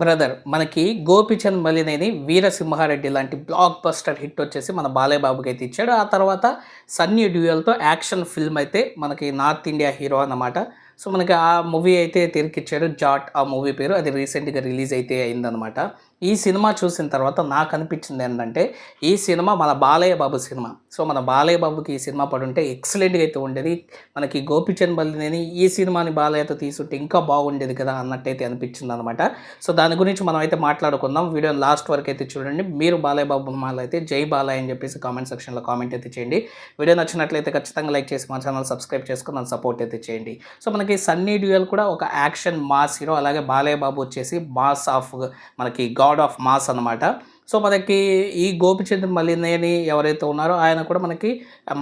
Brother మనకి గోపిచంద్ మలినేని వీరసింహారెడ్డి లాంటి block buster hit వచ్చేసి మన బాలయ్య అయితే ఇచ్చాడు. ఆ తర్వాత సన్నీ డ్యూయల్తో యాక్షన్ ఫిల్మ్ అయితే మనకి నార్త్ ఇండియా హీరో అన్నమాట. సో మనకి ఆ మూవీ అయితే తెరికిచ్చాడు జాట్. ఆ మూవీ పేరు అది రీసెంట్గా రిలీజ్ అయితే అయిందనమాట ఈ సినిమా చూసిన తర్వాత నాకు అనిపించింది ఏంటంటే ఈ సినిమా మన బాలయ్య బాబు సినిమా. సో మన బాలయ్య బాబుకి ఈ సినిమా పడుంటే ఎక్సలెంట్గా అయితే ఉండేది. మనకి గోపిచంద్ బల్లినేని ఈ సినిమాని బాలయ్యతో తీసుంటే ఇంకా బాగుండేది కదా అన్నట్టయితే అనిపించింది అనమాట సో దాని గురించి మనం అయితే మాట్లాడుకుందాం. వీడియో లాస్ట్ వరకు అయితే చూడండి. మీరు బాలయ్య బాబు మాల అయితే జై బాలయ్య అని చెప్పేసి కామెంట్ సెక్షన్లో కామెంట్ అయితే చేయండి. వీడియో నచ్చినట్లయితే ఖచ్చితంగా లైక్ చేసి మా ఛానల్ సబ్స్క్రైబ్ చేసుకుని నన్ను సపోర్ట్ అయితే చేయండి. సో మనకి మనకి సన్నీ డ్యూయల్ కూడా ఒక యాక్షన్ మాస్ హీరో అలాగే బాలయ్య బాబు వచ్చేసి మాస్ ఆఫ్ మనకి గాడ్ ఆఫ్ మాస్ అనమాట సో మనకి ఈ గోపిచంద్ర మలినేని ఎవరైతే ఉన్నారో ఆయన కూడా మనకి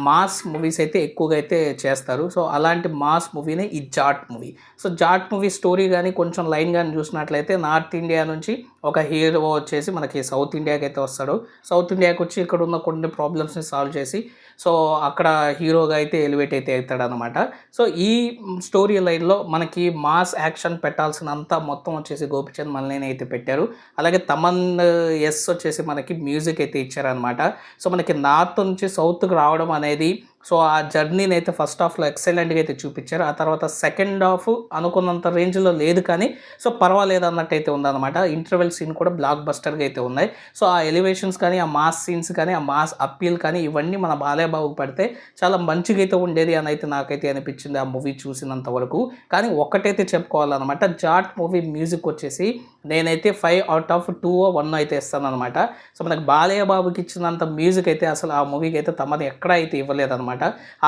మాస్ మూవీస్ అయితే ఎక్కువగా అయితే చేస్తారు. సో అలాంటి మాస్ మూవీనే ఈ Jaat movie. So Jaat movie story కానీ కొంచెం లైన్ కానీ చూసినట్లయితే నార్త్ ఇండియా నుంచి ఒక హీరో వచ్చేసి మనకి సౌత్ ఇండియాకి అయితే వస్తాడు. సౌత్ ఇండియాకి వచ్చి ఇక్కడ ఉన్న కొన్ని ప్రాబ్లమ్స్ని సాల్వ్ చేసి సో అక్కడ హీరోగా అయితే ఎలివేట్ అయితే అవుతాడు అనమాట సో ఈ స్టోరీ లైన్లో మనకి మాస్ యాక్షన్ పెట్టాల్సినంత మొత్తం వచ్చేసి గోపిచంద్ మల్లేని అయితే పెట్టారు. అలాగే తమన్ ఎస్ వచ్చేసి మనకి మ్యూజిక్ అయితే ఇచ్చారనమాట సో మనకి నార్త్ నుంచి సౌత్కి రావడం అనేది సో ఆ జర్నీని అయితే ఫస్ట్ హాఫ్లో ఎక్సలెంట్గా అయితే చూపించారు. ఆ తర్వాత సెకండ్ హాఫ్ అనుకున్నంత రేంజ్లో లేదు కానీ సో పర్వాలేదు అన్నట్టు అయితే ఉందన్నమాట. ఇంటర్వెల్ సీన్ కూడా బ్లాక్ బస్టర్గా అయితే ఉన్నాయి. సో ఆ ఎలివేషన్స్ కానీ ఆ మాస్ సీన్స్ కానీ ఆ మాస్ అప్పీల్ కానీ ఇవన్నీ మన బాలయ్యబాబుకి పడితే చాలా మంచిగా అయితే ఉండేది అని అయితే నాకైతే అనిపించింది ఆ మూవీ చూసినంత వరకు. కానీ ఒక్కటైతే చెప్పుకోవాలన్నమాట. జాట్ మూవీ మ్యూజిక్ వచ్చేసి నేనైతే five out of two one అయితే ఇస్తాను అనమాట సో మనకు బాలయ్య బాబుకి ఇచ్చినంత మ్యూజిక్ అయితే అసలు ఆ మూవీకి అయితే తమది ఎక్కడ అయితే ఇవ్వలేదన్నమాట.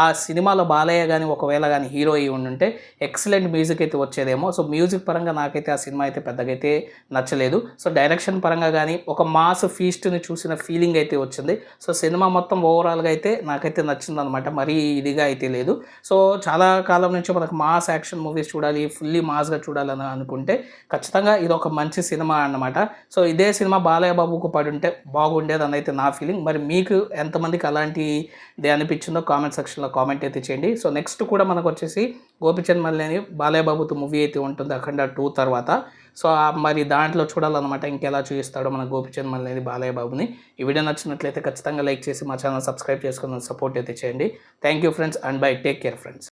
ఆ సినిమాలో బాలయ్య కానీ ఒకవేళ కానీ హీరో అయి ఉండుంటే ఎక్సలెంట్ మ్యూజిక్ అయితే వచ్చేదేమో. సో మ్యూజిక్ పరంగా నాకైతే ఆ సినిమా అయితే పెద్దగా అయితే నచ్చలేదు. సో డైరెక్షన్ పరంగా కానీ ఒక మాస్ ఫీస్ట్ని చూసిన ఫీలింగ్ అయితే వచ్చింది. సో సినిమా మొత్తం ఓవరాల్గా అయితే నాకైతే నచ్చింది అనమాట మరీ ఇదిగా అయితే లేదు. సో చాలా కాలం నుంచి మనకు మాస్ యాక్షన్ మూవీస్ చూడాలి ఫుల్లీ మాస్గా చూడాలని అనుకుంటే ఖచ్చితంగా ఇది ఒక మంచి సినిమా అన్నమాట. సో ఇదే సినిమా బాలయ్య బాబుకు పడి ఉంటే బాగుండేది అని అయితే నా ఫీలింగ్. మరి మీకు ఎంతమందికి అలాంటిది అనిపించిందో కామెంట్ సెక్షన్లో కామెంట్ అయితే చేయండి. సో నెక్స్ట్ కూడా మనకు వచ్చేసి గోపిచంద్ మల్లేని బాలయ్యబాబుతో మూవీ అయితే ఉంటుంది అఖండ టూ తర్వాత. సో మరి దాంట్లో చూడాలన్నమాట ఇంకెలా చూపిస్తాడో మన గోపిచంద్ మల్లేని అని బాబుని ఈ వీడియో నచ్చినట్లయితే ఖచ్చితంగా లైక్ చేసి మా ఛానల్ సబ్స్క్రైబ్ చేసుకుని సపోర్ట్ అయితే చేయండి. Thank you friends and bye. Take care friends.